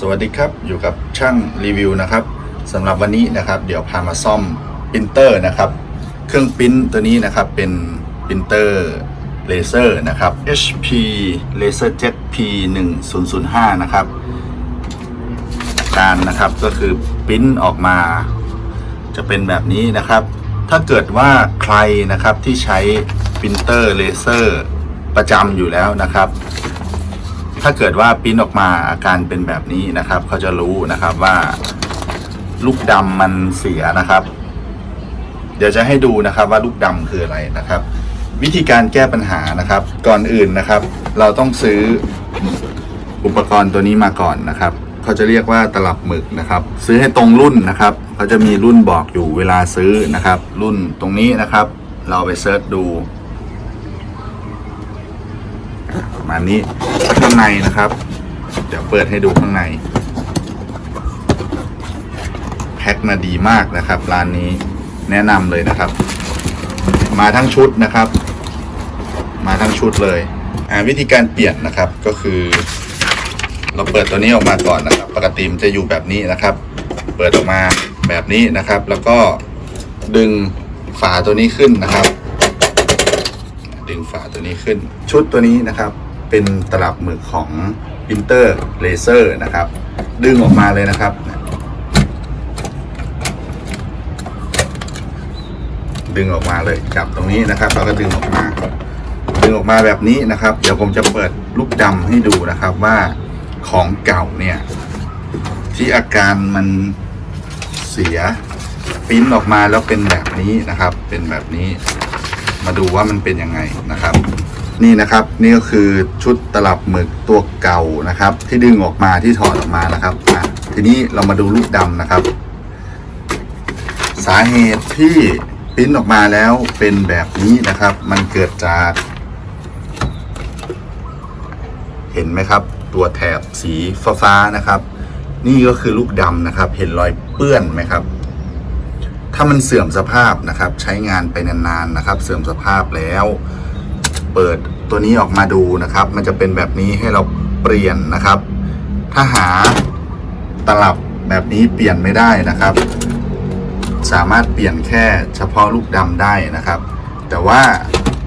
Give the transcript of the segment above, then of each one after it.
สวัสดีครับอยู่กับช่างรีวิวนะครับสำหรับวันนี้นะครับ เดี๋ยวพามาซ่อมปรินเตอร์นะครับ เครื่องปริ้นตัวนี้นะครับเป็นปรินเตอร์เลเซอร์นะครับ HP LaserJet P 1 0 0 5 นะครับ การนะครับก็คือปริ้นออกมา จะเป็นแบบนี้นะครับ ถ้าเกิดว่าใครนะครับที่ใช้ปรินเตอร์เลเซอร์ประจำอยู่แล้วนะครับ ถ้าเกิดว่าปิ้นออกมาอาการเป็นแบบนี้นะครับ เขาจะรู้นะครับว่าลูกดำมันเสียนะครับ เดี๋ยวจะให้ดูนะครับว่าลูกดำคืออะไรนะครับ วิธีการแก้ปัญหานะครับ ก่อนอื่นนะครับ เราต้องซื้ออุปกรณ์ตัวนี้มาก่อนนะครับ เขาจะเรียกว่าตลับหมึกนะครับ ซื้อให้ตรงรุ่นนะครับเขาจะมีรุ่นบอกอยู่เวลาซื้อนะครับ รุ่นตรงนี้นะครับ เราไปเซิร์ชดู ประมาณนี้ข้างในนะครับ เดี๋ยวเปิดให้ดูข้างใน แพ็คมาดีมากนะครับ ร้านนี้แนะนำเลยนะครับ มาทั้งชุดนะครับ มาทั้งชุดเลยอ่าวิธีการเปลี่ยนนะครับก็คือ เราเปิดตัวนี้ออกมาก่อนนะครับ ปกติมันจะอยู่แบบนี้นะครับ เปิดออกมาแบบนี้นะครับ แล้วก็ดึงฝาตัวนี้ขึ้นนะครับ ดึงฝาตัวนี้ขึ้น ชุดตัวนี้นะครับ เป็นตลับหมึกของปรินเตอร์เลเซอร์นะครับ ดึงออกมาเลยนะครับ ดึงออกมาเลยจับตรงนี้นะครับแล้วก็ดึงออกมา ดึงออกมาแบบนี้นะครับ เดี๋ยวผมจะเปิดลูกดำให้ดูนะครับว่าของเก่าเนี่ยที่อาการมันเสียปริ้นออกมาแล้วเป็นแบบนี้นะครับ เป็นแบบนี้ มาดูว่ามันเป็นยังไงนะครับ นี่นะครับนี่ก็คือชุดตลับหมึกตัวเก่านะครับ ที่ดึงออกมาที่ถอดออกมานะครับทีนี้เรามาดูลูกดำนะครับ สาเหตุที่ปิ้นออกมาแล้วเป็นแบบนี้นะครับ มันเกิดจาก เห็นไหมครับ ตัวแถบสีฟ้าๆนะครับ นี่ก็คือลูกดำนะครับ เห็นรอยเปื้อนไหมครับ ถ้ามันเสื่อมสภาพนะครับ ใช้งานไปนานๆนะครับ เสื่อมสภาพแล้ว เปิดตัวนี้ออกมาดูนะครับ มันจะเป็นแบบนี้ให้เราเปลี่ยนนะครับ ถ้าหาตลับแบบนี้เปลี่ยนไม่ได้นะครับ สามารถเปลี่ยนแค่เฉพาะลูกดำได้นะครับ แต่ว่า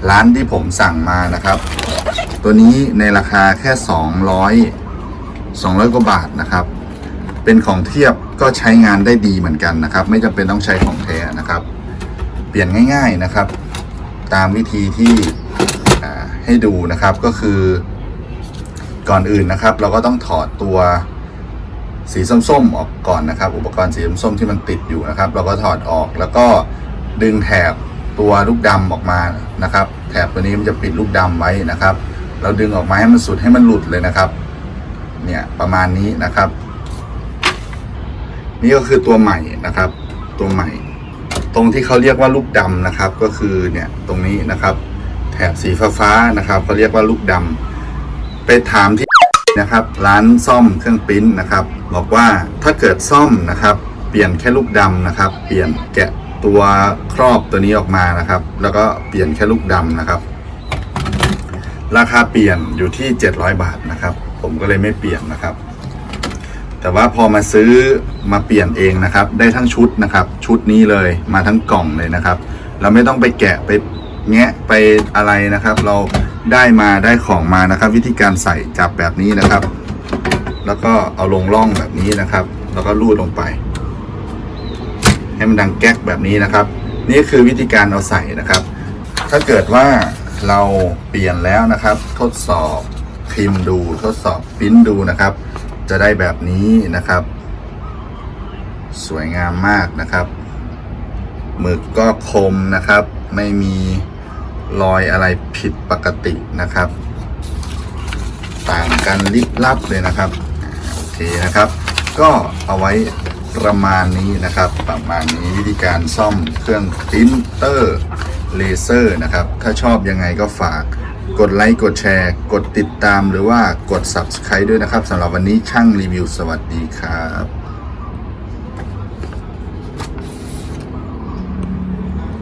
ร้านที่ผมสั่งมานะครับ ตัวนี้ในราคาแค่ 200 200 กว่าบาทนะครับ เป็นของเทียบก็ใช้งานได้ดีเหมือนกันนะครับ ไม่จำเป็นต้องใช้ของแท้นะครับ เปลี่ยนง่าย ๆนะครับ ตามวิธีที่ ให้ดูนะครับก็คือก่อนอื่นนะครับ เราก็ต้องถอดตัวสีส้มๆออกก่อนนะครับ อุปกรณ์สีส้มๆที่มันติดอยู่นะครับ เราก็ถอดออกแล้วก็ดึงแถบตัวลูกดำออกมานะครับ แถบตัวนี้มันจะปิดลูกดำไว้นะครับ เราดึงออกมาให้มันสุดให้มันหลุดเลยนะครับ เนี่ยประมาณนี้นะครับ นี่ก็คือตัวใหม่นะครับ ตัวใหม่ ตรงที่เขาเรียกว่าลูกดำนะครับ ก็คือเนี่ยตรงนี้นะครับ แถบสีฟ้าๆนะครับเขาเรียกว่าลูกดำไปถามที่นะครับ ร้านซ่อมเครื่องปริ้นนะครับ บอกว่าถ้าเกิดซ่อมนะครับ เปลี่ยนแค่ลูกดำนะครับ เปลี่ยนแกะตัวครอบตัวนี้ออกมานะครับ แล้วก็เปลี่ยนแค่ลูกดำนะครับ ราคาเปลี่ยนอยู่ที่ 700 บาทนะครับ ผมก็เลยไม่เปลี่ยนนะครับ แต่ว่าพอมาซื้อมาเปลี่ยนเองนะครับ ได้ทั้งชุดนะครับ ชุดนี้เลยมาทั้งกล่องเลยนะครับ เราไม่ต้องไปแกะไป แงะไปอะไรนะครับ เราได้มาได้ของมานะครับ วิธีการใส่จับแบบนี้นะครับ แล้วก็เอาลงร่องแบบนี้นะครับ แล้วก็ลูดลงไป ให้มันดังแก๊กแบบนี้นะครับ นี่คือวิธีการเอาใส่นะครับ ถ้าเกิดว่าเราเปลี่ยนแล้วนะครับ ทดสอบพิมพ์ดูทดสอบปิ้นดูนะครับ จะได้แบบนี้นะครับ สวยงามมากนะครับหมึกก็คมนะครับ ไม่มี รอยอะไรผิดปกตินะครับ ต่างกันลิบลับเลยนะครับโอเคนะครับ ก็เอาไว้ประมาณนี้นะครับ ประมาณนี้วิธีการซ่อมเครื่องปรินเตอร์เลเซอร์นะครับ ถ้าชอบยังไงก็ฝากกดไลค์กดแชร์ กดติดตามหรือว่ากด Subscribe ด้วยนะครับสำหรับวันนี้ช่างรีวิวสวัสดีครับ